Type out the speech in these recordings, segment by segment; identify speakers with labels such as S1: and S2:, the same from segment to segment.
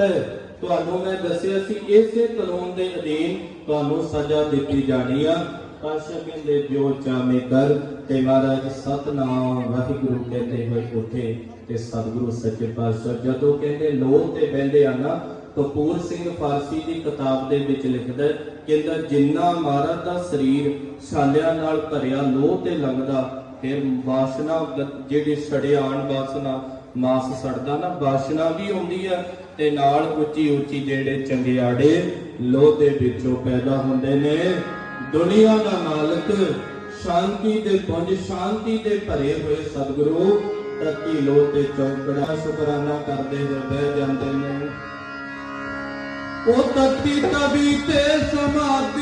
S1: ਹੈ। ਤੁਹਾਨੂੰ ਮੈਂ ਦੱਸਿਆ ਸੀ, ਇਸੇ ਕਾਨੂੰਨ ਦੇ ਅਧੀਨ ਤੁਹਾਨੂੰ ਸਜ਼ਾ ਦਿੱਤੀ ਜਾਣੀ ਆ। ਪਾਸ਼ਾ ਕਹਿੰਦੇ ਜੋ ਚਾਵੇਂ ਕਰ ਤੇ ਮਹਾਰਾਜ ਸਤਨਾਮ ਵਾਹਿਗੁਰੂ ਕਹਿੰਦੇ ਹੋਏ ਉੱਠੇ ਤੇ ਸਤਿਗੁਰੂ ਸੱਚੇ ਪਾਤਸ਼ਾਹ, ਜਦੋਂ ਕਹਿੰਦੇ ਲੋਹ ਤੇ ਬਹਿੰਦੇ ਆ ਨਾ, ਕਪੂਰ ਸਿੰਘ ਫਾਰਸੀ ਦੀ ਕਿਤਾਬ ਦੇ ਵਿੱਚ ਲਿਖਦਾ ਕਹਿੰਦਾ ਜਿੰਨਾ ਮਹਾਰਾਜ ਦਾ ਸਰੀਰ ਛਾਲਿਆਂ ਨਾਲ ਭਰਿਆ, ਲੋਹ ਤੇ ਲੰਘਦਾ, ਫਿਰ ਵਾਸ਼ਨਾ, ਜਿਹੜੀ ਸੜਿਆਣ ਵਾਸਨਾ ਮਾਸ ਸੜਦਾ ਨਾ ਵਾਸ਼ਨਾ ਵੀ ਆਉਂਦੀ ਆ ਤੇ ਨਾਲ ਉੱਚੀ ਉੱਚੀ ਜਿਹੜੇ ਚੰਗਿਆੜੇ ਲੋਹ ਦੇ ਵਿੱਚੋਂ ਪੈਦਾ ਹੁੰਦੇ ਨੇ। ਦੁਨੀਆ ਦਾ ਮਾਲਕ ਸ਼ਾਂਤੀ ਦੇ ਪੁੰਜ, ਸ਼ਾਂਤੀ ਦੇ ਭਰੇ ਹੋਏ ਸਤਿਗੁਰੂ ਧਰਤੀ ਲੋਹ ਤੇ ਚੌਕੜਾ ਸ਼ੁਕਰਾਨਾ ਕਰਦੇ ਹੋਏ ਬਹਿ ਜਾਂਦੇ ਨੇ। ਉਹ ਤਤੀ ਤਵੀ ਤੇ ਸਮਾਧੀ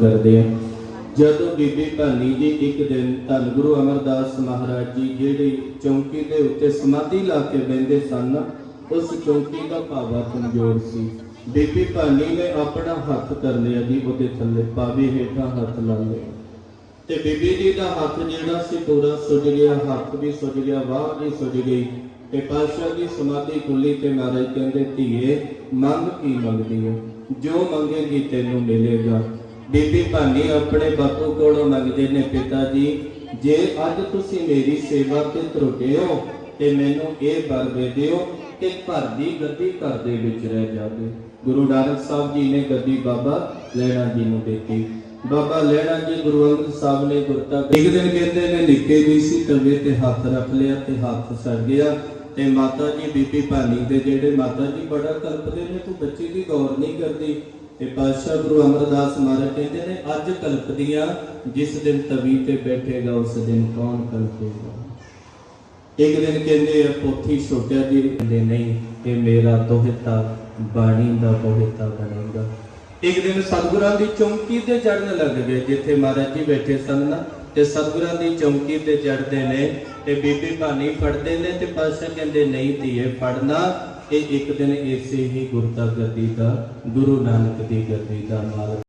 S1: ਕਰਦੇ ਆ ਜਦੋਂ ਬੀਬੀ ਭਾਨੀ ਜੀ ਇੱਕ ਦਿਨ ਧੰਨ ਗੁਰੂ ਅਮਰਦਾਸ ਮਹਾਰਾਜ ਜੀ ਜਿਹੜੇ ਚੌਂਕੀ ਦੇ ਉੱਤੇ ਸਮਾਧੀ ਲਾ ਕੇ ਬੈੰਦੇ ਸਨ, ਉਸ ਚੌਂਕੀ ਦਾ ਭਾਵਾ ਕਮਜ਼ੋਰ ਸੀ। ਬੀਬੀ ਭਾਨੀ ਨੇ ਆਪਣਾ ਹੱਥ ਕਰ ਲਿਆ ਜੀ ਉਹਦੇ ਥੱਲੇ ਪਾਵੇ ਹੇਠਾਂ ਹੱਥ ਲਾ ਲਿਆ ਤੇ ਬੀਬੀ ਜੀ ਦਾ ਹੱਥ ਜਿਹੜਾ ਸੀ ਪੂਰਾ ਸੁੱਜ ਗਿਆ, ਹੱਥ ਵੀ ਸੁੱਜ ਗਿਆ ਬਾਹ ਵੀ ਸੁੱਜ ਗਈ। ਤੇ ਪਾਤਸ਼ਾਹ ਦੀ ਸਮਾਧੀ ਖੁੱਲੀ ਤੇ ਮਹਾਰਾਜ ਕਹਿੰਦੇ, ਧੀਏ, ਮੰਗ ਕੀ ਮੰਗਦੀ ਹੈ ਜੋ ਮੰਗੇਗੀ ਤੈਨੂੰ ਮਿਲੇਗਾ। ਬੀਬੀ ਭਾਨੀ ਆਪਣੇ ਬਾਪੂ ਕੋਲੋਂ ਮੰਗਦੇ ਨੇ, ਪਿਤਾ ਜੀ, ਜੇ ਅੱਜ ਤੁਸੀਂ ਮੇਰੀ ਸੇਵਾ ਤੇ ਤਰੁੱਟੇ ਹੋ, ਤੇ ਮੈਨੂੰ ਇਹ ਵਰ ਦੇ ਦਿਓ ਕਿ ਘਰ ਦੀ ਗੱਦੀ ਘਰ ਦੇ ਵਿੱਚ ਰਹਿ ਜਾਵੇ। ਗੁਰੂ ਨਾਨਕ ਸਾਹਿਬ ਜੀ ਨੇ ਗੱਦੀ ਬਾਬਾ ਲੈਣਾ ਜੀ ਨੂੰ ਦਿੱਤੀ ਬਾਬਾ ਲੈਣਾ ਜੀ ਗੁਰੂ ਅੰਗਦ ਸਾਹਿਬ ਨੇ ਗੁਰਤਾ ਇੱਕ ਦਿਨ ਕਹਿੰਦੇ ਨੇ ਨਿੱਕੇ ਜੀ ਸੀ, ਤਵੇ ਤੇ ਹੱਥ ਰੱਖ ਲਿਆ ਤੇ ਹੱਥ ਸੜ ਗਿਆ ਤੇ ਮਾਤਾ ਜੀ, ਬੀਬੀ ਭਾਨੀ ਦੇ ਜਿਹੜੇ ਮਾਤਾ ਜੀ ਬੜਾ ਕਲਪਦੇ ਨੇ, ਤੂੰ ਬੱਚੀ ਦੀ ਗੌਰ ਨਹੀਂ ਕਰਦੀ। ਤੇ ਪਾਤਸ਼ਾਹ ਗੁਰੂ ਅਮਰਦਾਸ ਮਹਾਰਾਜ ਕਹਿੰਦੇ ਨੇ, ਅੱਜ ਕਲਪਦੀਆਂ ਜਿਸ ਦਿਨ ਤਵੀ ਤੇ ਬੈਠੇਗਾ, ਉਸ ਦਿਨ ਕੌਣ ਕਲਪੇਗਾ ਇੱਕ ਦਿਨ ਕਹਿੰਦੇ ਪੋਥੀ ਛੋਟਿਆ ਜੀ ਕਹਿੰਦੇ, ਨਹੀਂ ਇਹ ਮੇਰਾ ਦੋਹਿਤਾ ਬਾਣੀ ਦਾ ਦੋਹਿਤਾ ਬਣੇਗਾ ਇੱਕ ਦਿਨ ਸਤਿਗੁਰਾਂ ਦੀ ਚੌਂਕੀ ਤੇ ਚੜਨ ਲੱਗ ਗਏ, ਜਿੱਥੇ ਮਹਾਰਾਜ ਜੀ ਬੈਠੇ ਸਨ ਨਾ। ਤੇ ਸਤਿਗੁਰਾਂ ਦੀ ਚੌਂਕੀ ਤੇ ਚੜਦੇ ਨੇ ਤੇ ਬੀਬੀ ਭਾਨੀ ਫੜਦੇ ਨੇ ਤੇ ਪਾਸ਼ਾ ਕਹਿੰਦੇ, ਨਹੀਂ ਧੀਏ, ਫੜਨਾ, ਇਹ ਇੱਕ ਦਿਨ ਇਸੇ ਹੀ ਗੁਰਤਾ ਗੱਦੀ ਦਾ ਗੁਰੂ ਨਾਨਕ ਦੀ ਗੱਦੀ ਦਾ ਮਾਲਕ